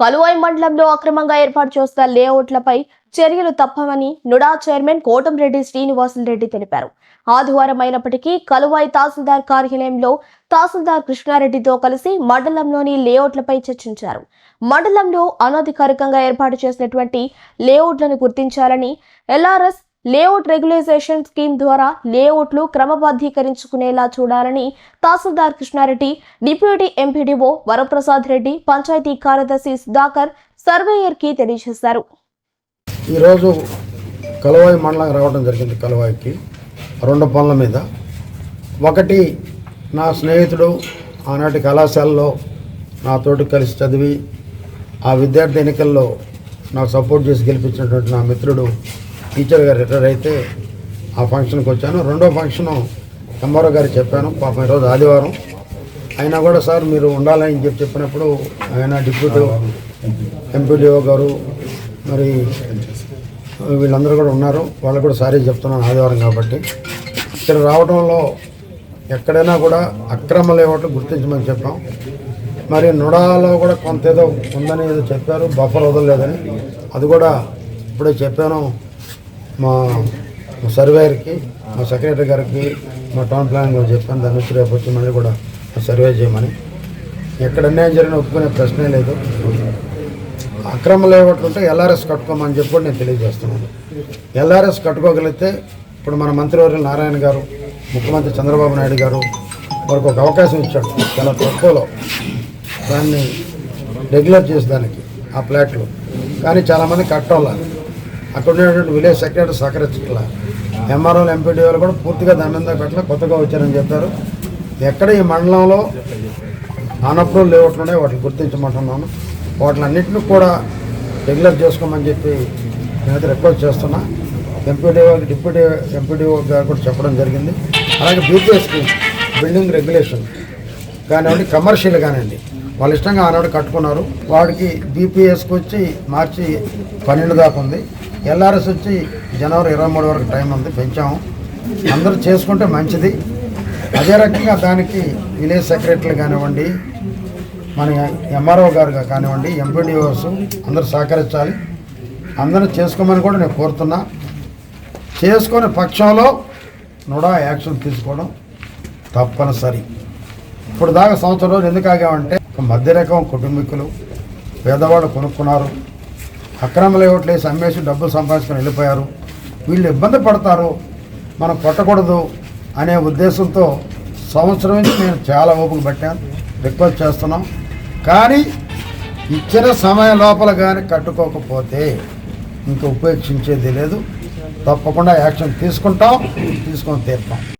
కలువాయి మండలంలో అక్రమంగా ఏర్పాటు చేస్తున్న లేఅవుట్లపై చర్యలు తప్పవని నుడా చైర్మన్ కోటంరెడ్డి శ్రీనివాసులరెడ్డి తెలిపారు. ఆదివారం అయినప్పటికీ కలువాయి తహసీల్దార్ కార్యాలయంలో తహసీల్దార్ కృష్ణారెడ్డితో కలిసి మండలంలోని లేఅవుట్లపై చర్చించారు. మండలంలో అనధికారికంగా ఏర్పాటు చేసినటువంటి లేఅవుట్లను గుర్తించాలని ఎల్ఆర్ఎస్ లేఅవుట్ రెగ్యులైజేషన్ స్కీమ్ ద్వారా లేఅవుట్లు క్రమబద్ధీకరించుకునేలా చూడాలని తహసీల్దార్ కృష్ణారెడ్డి డిప్యూటీ ఎంపీడీఓ వరప్రసాద్ రెడ్డి పంచాయతీ కార్యదర్శి సుధాకర్ సర్వేయర్కి తెలియజేశారు. ఈరోజు కలవాయి మండలం రావడం జరిగింది కలవాయికి రెండు పనుల మీద. ఒకటి నా స్నేహితుడు ఆనాటి కళాశాలలో నాతోటి కలిసి చదివి ఆ విద్యార్థి ఎన్నికల్లో నాకు సపోర్ట్ చేసి గెలిపించినటువంటి నా మిత్రుడు టీచర్ గారు రిటైర్ అయితే ఆ ఫంక్షన్కి వచ్చాను. రెండో ఫంక్షను ఎంఆర్ఓ గారికి చెప్పాను. పాపం ఈరోజు ఆదివారం. అయినా కూడా సార్ మీరు ఉండాలని చెప్పి చెప్పినప్పుడు ఆయన డిప్యూటీ ఎంపీడీఓ గారు మరి వీళ్ళందరూ కూడా ఉన్నారు. వాళ్ళకు కూడా సారీ చెప్తున్నాను ఆదివారం కాబట్టి. ఇక్కడ రావడంలో ఎక్కడైనా కూడా అక్రమ లేవట్లు గుర్తించమని చెప్పాం. మరి నుడాలో కూడా కొంత ఏదో ఉందని ఏదో చెప్పారు. బఫర్ వదలలేదని. అది కూడా ఇప్పుడే చెప్పాను. మా మా సర్వేయర్కి మా సెక్రటరీ గారికి మా టౌన్ ప్లానింగ్ కూడా చెప్పాను దాని నుంచి రేపు వచ్చి మళ్ళీ కూడా సర్వే చేయమని. ఎక్కడ అన్యాయం జరిగిన ఒప్పుకునే ప్రశ్నే లేదు. అక్రమ లేవట్లు ఉంటే ఎల్ఆర్ఎస్ కట్టుకోమని చెప్పి కూడా నేను తెలియజేస్తున్నాను. ఎల్ఆర్ఎస్ కట్టుకోగలిగితే ఇప్పుడు మన మంత్రివర్యులు నారాయణ గారు ముఖ్యమంత్రి చంద్రబాబు నాయుడు గారు వారికి ఒక అవకాశం ఇచ్చాడు చాలా తక్కువలో. దాన్ని రెగ్యులర్ చేసేదానికి ఆ ఫ్లాట్లు కానీ చాలామంది కట్టాల అక్కడ ఉండేటువంటి విలేజ్ సెక్రటరీ సహకరించాల ఎంఆర్ఓలు ఎంపీడీఓలు కూడా పూర్తిగా దాని మీద పెట్టలే కొత్తగా వచ్చారని చెప్పారు. ఎక్కడ ఈ మండలంలో అనప్రూవ్ లేఅవుట్లు ఉన్నాయి వాటిని గుర్తించమంటున్నాను. వాటిలన్నింటినీ కూడా రెగ్యులర్ చేసుకోమని చెప్పి నేనైతే రిక్వెస్ట్ చేస్తున్నా. వాళ్ళకి డిప్యూటీ ఎంపీడీఓ గారు కూడా చెప్పడం జరిగింది. అలాగే బీపీఎస్ బిల్డింగ్ రెగ్యులేషన్ కానివ్వండి కమర్షియల్ కానివ్వండి వాళ్ళ ఇష్టంగా ఆనాడు కట్టుకున్నారు. వాడికి బీపీఎస్కి వచ్చి మార్చి పన్నెండు దాకా ఉంది. ఎల్ఆర్ఎస్ వచ్చి జనవరి ఇరవై మూడు వరకు టైం ఉంది పెంచాము. అందరూ చేసుకుంటే మంచిది. అదే రకంగా దానికి విలేజ్ సెక్రటరీలు కానివ్వండి మన ఎంఆర్ఓ గారు కానివ్వండి ఎంపీడీఓస్ అందరూ సహకరించాలి. అందరూ చేసుకోమని కూడా నేను కోరుతున్నా. చేసుకునే పక్షంలో నుడా యాక్షన్ తీసుకోవడం తప్పనిసరి. ఇప్పుడు దాకా సంవత్సరం రోజులు ఎందుకు ఆగామంటే మధ్య రకం కుటుంబీకులు పేదవాళ్ళు కొనుక్కున్నారు. అక్రమ లేఅవుట్లు అమ్మేసి డబ్బులు సంపాదించుకొని వెళ్ళిపోయారు. వీళ్ళు ఇబ్బంది పడతారు. మనం కొట్టకూడదు అనే ఉద్దేశంతో సంవత్సరం నుంచి నేను చాలా ఓపిక పట్టాను రిక్వెస్ట్ చేస్తున్నాం. కానీ ఇచ్చిన సమయం లోపల కానీ కట్టుకోకపోతే ఇంకా ఉపేక్షించేది లేదు. తప్పకుండా యాక్షన్ తీసుకుంటాం తీసుకొని తీరుతాం.